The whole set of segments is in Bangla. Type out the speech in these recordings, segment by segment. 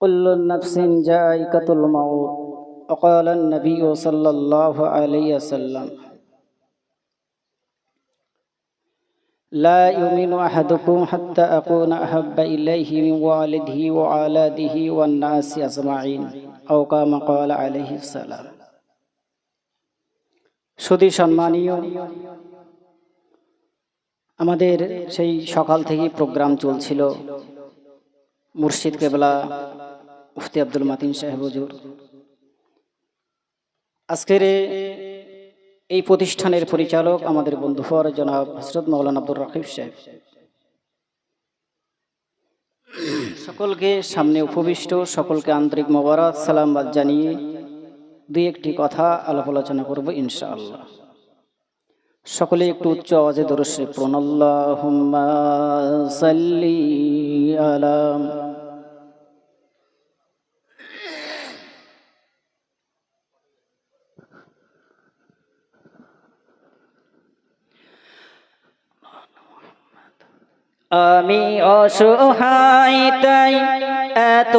كل نفس جائقة الموت وقال النبي صلى الله عليه وسلم لا يؤمن أحدكم حتى أكون أحب إليه من والده وعلاده والناس أجمعين أو كما قال عليه السلام সুদী সম্মানীয় আমাদের সেই সকাল থেকেই প্রোগ্রাম চলছিল মুর্শিদ কেবলা মুফতি আব্দুল মাতিন সাহেব হুজুর। আজকের এই প্রতিষ্ঠানের পরিচালক আমাদের বন্ধু ফর জনাব হসরত মৌলান আব্দুর রাকিব সাহেব। সকলকে সামনে উপবিষ্ট, সকলকে আন্তরিক মোবারক, সালামবাদ জানিয়ে দুই একটি কথা আলাপ আলোচনা করব ইনশাআল্লাহ। সকলে একটু উচ্চ আওয়াজে দরশ্রী প্রণল্লাহুম্মা সাল্লি আলাম আমি অসহায়, তাই এত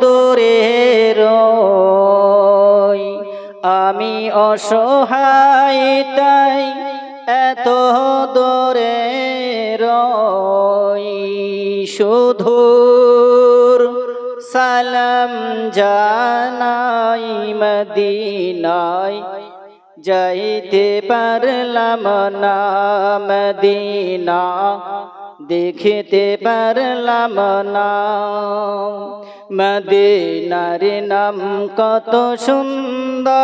দূরে রই। আমি অসহায়, তাই এত দূরে রই। শুধুর সালাম জানাই মদিনায়, যাইতে পারলাম না মদিনা। দেখিতে পারলাম না। মদিনার নাম কত সুন্দর।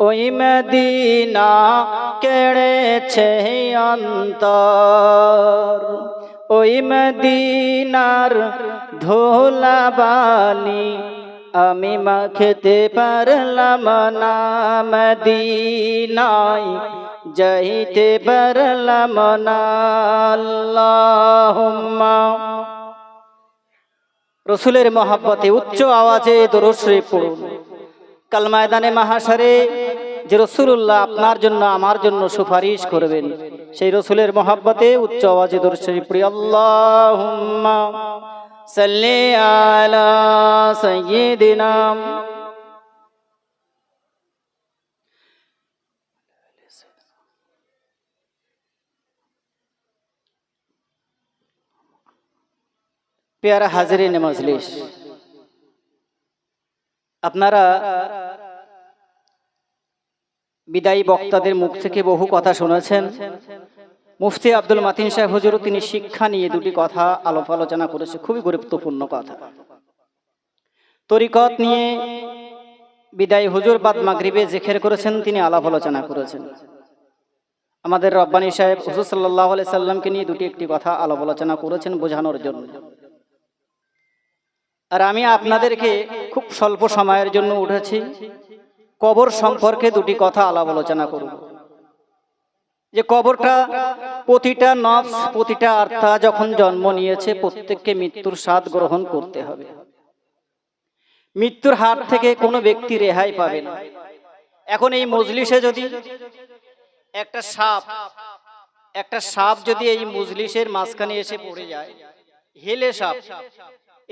ওই মদিনা কেড়েছে অন্তর। ওই মদিনার ধোলাবালি আমি মা মাখতে পারলাম না মদিনায়, যাইতে পারলাম না। রসুলের মহাব্বতে উচ্চ আওয়াজে দরশ্রী পড়ুন। কাল ময়দানে মাহাসারে যে রসুল্লাহ আপনার জন্য, আমার জন্য সুপারিশ করবেন, সেই রসুলের মহাব্বতে উচ্চ আওয়াজে দরশ্রী পড়ি। আল্লাহুম্মা। সাল্লি আলা সাইয়্যিদিনা পেয়ারা হাজিরিন মজলিস আপনারা বিদায়ী বক্তাদের মুখ থেকে বহু কথা শুনেছেন। মুফতি আব্দুল মাতিন সাহেব হুজুর, তিনি শিক্ষা নিয়ে দুটি কথা আলোপ আলোচনা করেছে। খুবই গুরুত্বপূর্ণ কথা। তরিকত নিয়ে বিদায়ী হুজুর বাদ মাগরিবে জেখের করেছেন, তিনি আলাপ আলোচনা করেছেন। আমাদের রব্বানী সাহেব হুজুর সাল্লাহ সাল্লামকে নিয়ে দুটি একটি কথা আলাপ আলোচনা করেছেন বোঝানোর জন্য। আর আমি আপনাদেরকে খুব স্বল্প সময়ের জন্য উঠেছি। কবর সম্পর্কে দুটি কথা আলাপ আলোচনা করব। যে কবরটা প্রতিটা নফস, প্রতিটা আর্থা যখন জন্ম নিয়েছে, প্রত্যেককে মৃত্যুর স্বাদ গ্রহণ করতে হবে। মৃত্যুর হাত থেকে কোনো ব্যক্তি রেহাই পাবে না। এখন এই মজলিসে যদি একটা সাপ একটা সাপ যদি এই মজলিসের মাঝখানে এসে পড়ে যায়, হেলে সাপ,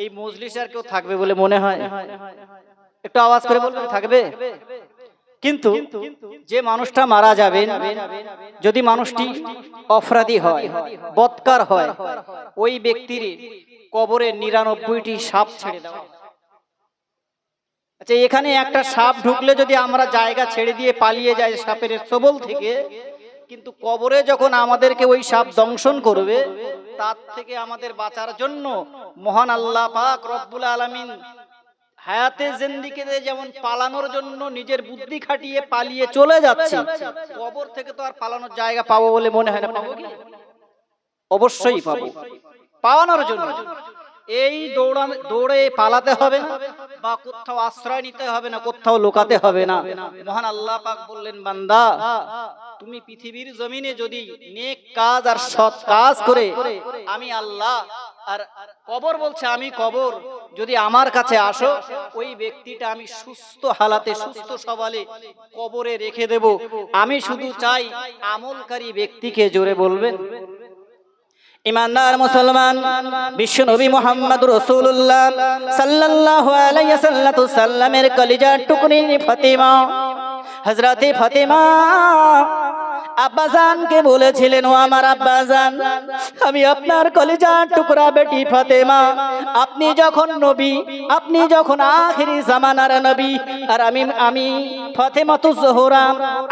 এই মজলিসে আর কেউ থাকবে বলে মনে হয়? একটু আওয়াজ করে বলবেন, থাকবে? কিন্তু যে মানুষটা মারা যাবে যদি মানুষটি অপরাধী হয় বৎকার হয় ওই ব্যক্তির কবরে নিরানব্বইটি সাপ ছেড়ে দেওয়া আচ্ছা এখানে একটা সাপ ঢুকলে যদি আমরা জায়গা ছেড়ে দিয়ে পালিয়ে যাই সাপের সবল থেকে কিন্তু কবরে যখন আমাদেরকে ওই সাপ দংশন করবে তার থেকে আমাদের বাঁচার জন্য মহান আল্লাহ পাক রব্বুল আলামিন হায়াতে জিন্দিগিতে যেমন পালানোর জন্য নিজের বুদ্ধি খাটিয়ে পালিয়ে চলে যাচ্ছে, কবর থেকে তো আর পালানোর জায়গা পাবো বলে মনে হয় না, পাবো কি? অবশ্যই পাবো। পাওয়ানোর জন্য। এই দৌড়া, দৌড়ে পালাতে হবে না, বা কোথাও আশ্রয় নিতে হবে না, কোথাও লুকাতে হবে না। মহান আল্লাহ পাক বললেন, বান্দা, তুমি পৃথিবীর জমিনে যদি নেক কাজ আর সৎ কাজ করে, আমি আল্লাহ আর কবর বলছে, আমি কবর। যদি আমার কাছে আসো, ওই ব্যক্তিটা আমি সুস্থ হালাতে, সুস্থ সবালে কবরে রেখে দেব। আমি শুধু চাই আমলকারী ব্যক্তিকে জোরে বলবেন। ইমানদার মুসলমান বিশ্ব নবী মোহাম্মদ রসুল্লাহ সাল্লাতু সাল্লামের কলিজার টুকরি ফাতিমা হজরতে ফাতিমা আব্বাজানকে বলেছিলেন, ও আমার আব্বাজান, আমি আপনার কলিজার টুকরা বেটি ফাতেমা। আপনি যখন নবী, আপনি যখন আখিরি জামানার নবী, আর আমি আমি ফাতেমাতু জোহরা,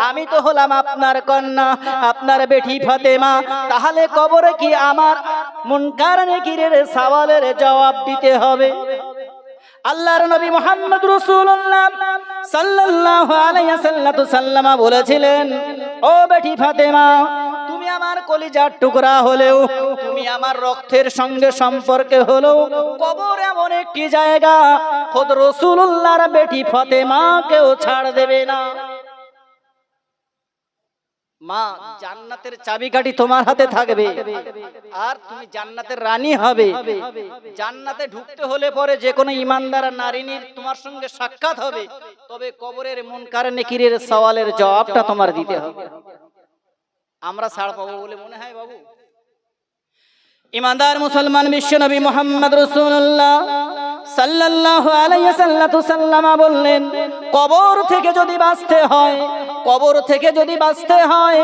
আমি তো হলাম আপনার কন্যা, আপনার বেটি ফাতেমা। তাহলে কবরে কি আমার মুনকার নেকিরের সওয়ালের জবাব দিতে হবে? আল্লাহর নবী মোহাম্মদ রাসূলুল্লাহ সাল্লাল্লাহু আলাইহি সাল্লামা বলেছিলেন ও বেটি ফাতেমা, তুমি আমার কলিজার টুকরা হলেও, তুমি আমার রক্তের সঙ্গে সম্পর্কে হলেও, কবর এমন একটি জায়গা, খোদ রসুল্লাহর বেটি ফাতেমাকেও ছাড় দেবে না। মা, জান্নাতের চাবিকাঠি তোমার হাতে থাকবে। আর তুমি জান্নাতের রানী হবে। জান্নাতে ঢুকতে হলে পরে যে কোনো ইমানদার নারীনির তোমার সঙ্গে সাক্ষাৎ হবে। তবে কবরের মন কারণে কিরের সওয়ালের জবাবটা তোমার দিতে হবে। আমরা ছাড় পাবো বলে মনে হয় বাবু? ইমানদার মুসলমান বিশ্ব নবী মোহাম্মদ রসুল্লাহ সাল্লাল্লাহু আলাইহি সাল্লাতু সাল্লামা বললেন, কবর থেকে যদি বাঁচতে হয় কবর থেকে যদি বাঁচতে হয়,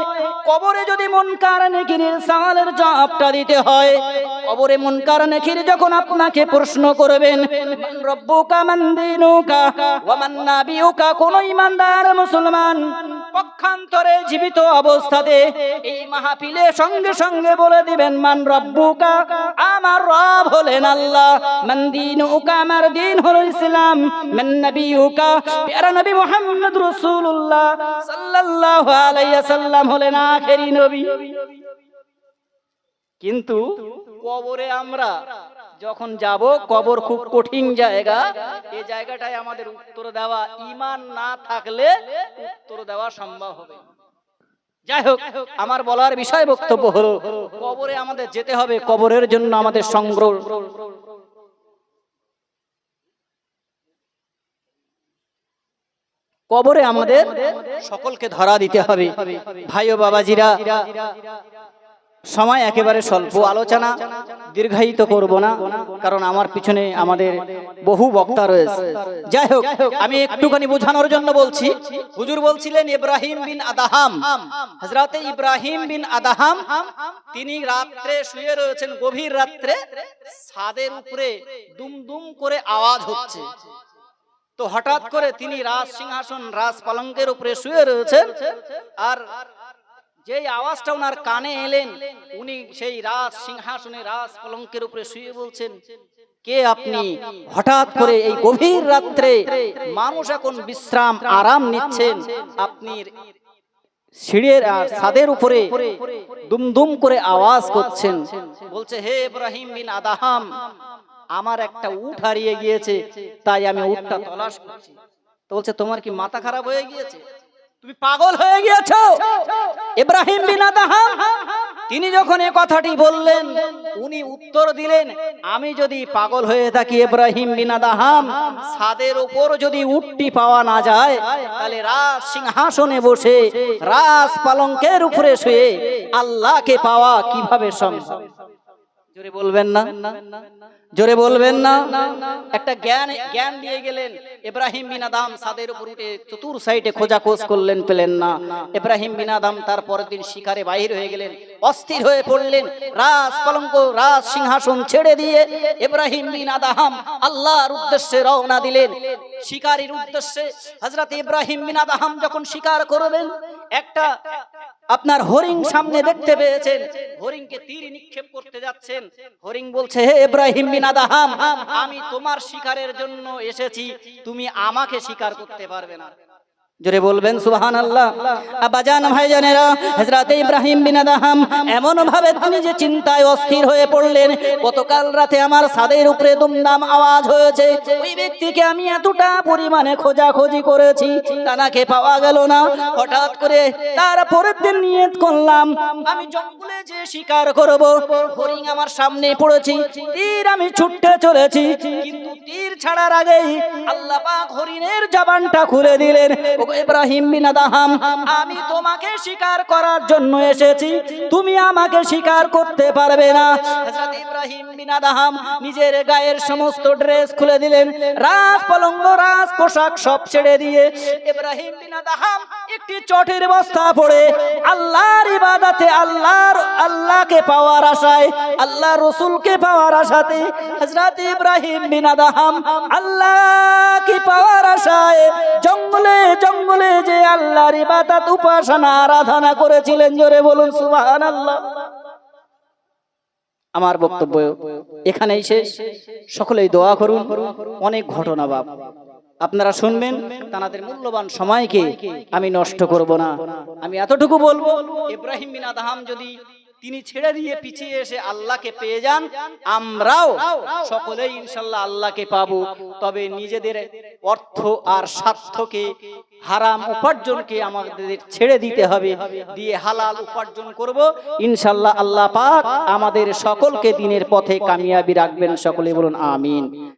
কবরে যদি মন কারণে নেকিরের সালের জবাবটা দিতে হয়, কবরে মন কারণে নেকির যখন আপনাকে প্রশ্ন করবেন রব্বুকা, মান দীনুকা, ওয়া মান কোন ইমানদার মুসলমান পক্ষান্তরে জীবিত অবস্থাতে এই মাহফিলে সঙ্গে সঙ্গে বলে দিবেন, মান রব্বুকা, আমার রব হলেন আল্লাহ। মান দীনুকা, আমার দিন হলো ইসলাম। মান নবিয়ুকা প্যারা নবী মুহাম্মদ রাসূলুল্লাহ। সাল্লাল্লাহু আলাইহি সাল্লাম হলেন আখেরি নবী। কিন্তু কবরে আমরা যখন যাব, কবর খুব কঠিন জায়গা। এই জায়গাটায় আমাদের উত্তর দেওয়া ইমান না থাকলে উত্তর দেওয়া সম্ভব হবে যাই হোক, আমার বলার বিষয় বক্তব্য হলো, কবরে আমাদের যেতে হবে, কবরের জন্য আমাদের সংগ্রহ। কবরে আমাদের সকলকে ধরা দিতে হবে। ভাই ও বাবাজিরা সময় একেবারে স্বল্প। আলোচনা দীর্ঘায়িত করব না, কারণ আমার পিছনে আমাদের বহু বক্তা রয়েছে। যাই হোক, আমি একটুখানি বোঝানোর জন্য বলছি। হুজুর বলছিলেন ইব্রাহিম বিন আদাহাম। হজরতে ইব্রাহিম বিন আদাহাম, তিনি রাত্রে শুয়ে রয়েছেন, গভীর রাত্রে ছাদের উপরে দুম দুম করে আওয়াজ হচ্ছে। তো হঠাৎ করে তিনি রাজ সিংহাসন, রাজ পালঙ্কের উপরে শুয়ে রয়েছেন, আর যেই আওয়াজটা ওনার কানে এলেন, উনি সেই রাজ সিংহাসনে, রাজ পলঙ্কের উপরে শুয়ে বলছেন, কে আপনি? হঠাৎ করে এই গভীর রাত্রে মানুষ এখন বিশ্রাম, আরাম নিচ্ছেন। আপনি সিঁড়ের আর ছাদের উপরে দুমদুম করে আওয়াজ করছেন। বলছে, হে ইব্রাহিম বিন আদাহাম, আমার একটা উট হারিয়ে গিয়েছে, তাই আমি উটটা তলাশ করছি। তো বলছে, তোমার কি মাথা খারাপ হয়ে গিয়েছে? তুমি পাগল হয়ে গিয়েছো? ইব্রাহিম বিন আদাহাম, তিনি যখন এ কথাটি বললেন, উনি উত্তর দিলেন, আমি যদি পাগল হয়ে থাকি ইব্রাহিম বিন আদাহাম, ছাদের উপর যদি উটটি পাওয়া না যায়, তাহলে রাজ সিংহাসনে বসে, রাজ পালঙ্কের উপরে শুয়ে আল্লাহকে পাওয়া কীভাবে সম্ভব? জোরে বলবেন না? জোরে বলবেন না? একটা জ্ঞান জ্ঞান দিয়ে গেলেন। ইব্রাহিম বিন আদম সাদের উপর উঠে চতুর সাইডে খোঁজা খোঁজ করলেন, পেলেন না। ইব্রাহিম বিন আদম তার পরের দিন শিকারে বাহির হয়ে গেলেন। অস্থির হয়ে পড়লেন। রাজ পলঙ্ক, রাজ সিংহাসন ছেড়ে দিয়ে ইব্রাহিম বিন আদাহাম আল্লাহর উদ্দেশ্যে রওনা দিলেন। শিকারীর উদ্দেশ্যে হযরত ইব্রাহিম বিন আদাহাম যখন শিকার করবেন, একটা আপনার হরিং সামনে দেখতে পেয়েছেন। হরিংকে তীর নিক্ষেপ করতে যাচ্ছেন। হরিং বলছে হে ইব্রাহিম বিন আদাহাম আমি তোমার শিকারের জন্য এসেছি। তুমি আমাকে শিকার করতে পারবে না। জোরে বলবেন সুবহান আল্লাহ আব্বাজান ভাইজানেরা, হযরত ইব্রাহিম বিন আদাহাম এমন ভাবে তিনি যে চিন্তায় অস্থির হয়ে পড়লেন, গতকাল রাতে আমার সাদের উপরে দুমদাম আওয়াজ হয়েছে। ওই ব্যক্তিকে আমি এতটা পরিমাণে খোঁজাখুঁজি করেছি, তানাকে পাওয়া গেল না। হঠাৎ করে তার পরের দিন নিয়ত করলাম, আমি জঙ্গলে যে শিকার করব, হরিণ আমার সামনে পড়েছি, তীর আমি ছুটতে চলেছি, কিন্তু তীর ছাড়ার আগেই আল্লাহ পাক হরিণের জবানটা খুলে দিলেন। ইব্রাহিম বিন আমি তোমাকে শিকার করার জন্য এসেছি। তুমি আমাকে শিকার করতে পারবে না। ইব্রাহিম বিন আদহাম নিজের গায়ের সমস্ত ড্রেস খুলে দিলেন। রাজ পলঙ্গ, রাজ পোশাক সব ছেড়ে দিয়ে ইব্রাহিম বিন আদহাম একটি চটের বস্তা পড়ে। আল্লাহর আল্লাহর, আল্লাহকে পাওয়ার আশায় আল্লাহ রসুলকে পাওয়ার আশাতে হযরত ইব্রাহিম বিন আদহাম আল্লাহকে পাওয়ার আশায় জঙ্গলে জঙ্গলে যে আল্লাহর ইবাদত, উপাসনা, আরাধনা করেছিলেন। জোরে বলুন, সুবহানাল্লাহ। আমার বক্তব্য এখানেই শেষ। সকলেই দোয়া করুন। অনেক ঘটনা বাপ। আপনারা শুনবেন তাদের মূল্যবান সময়কে আমি নষ্ট করব না। আমি এতটুকু বলব, ইব্রাহিম বিন আদহাম যদি তিনি ছেড়ে দিয়ে পিছিয়ে এসে আল্লাহকে পেয়ে যান, আমরাও সকলেই ইনশাল্লাহ আল্লাহকে পাবো। তবে নিজেদের অর্থ আর স্বার্থকে হারাম উপার্জনকে আমাদের ছেড়ে দিতে হবে দিয়ে হালাল উপার্জন করব। ইনশাল্লাহ আল্লাহ পাক আমাদের সকলকে দিনের পথে কামিয়াবি রাখবেন। সকলে বলুন আমিন।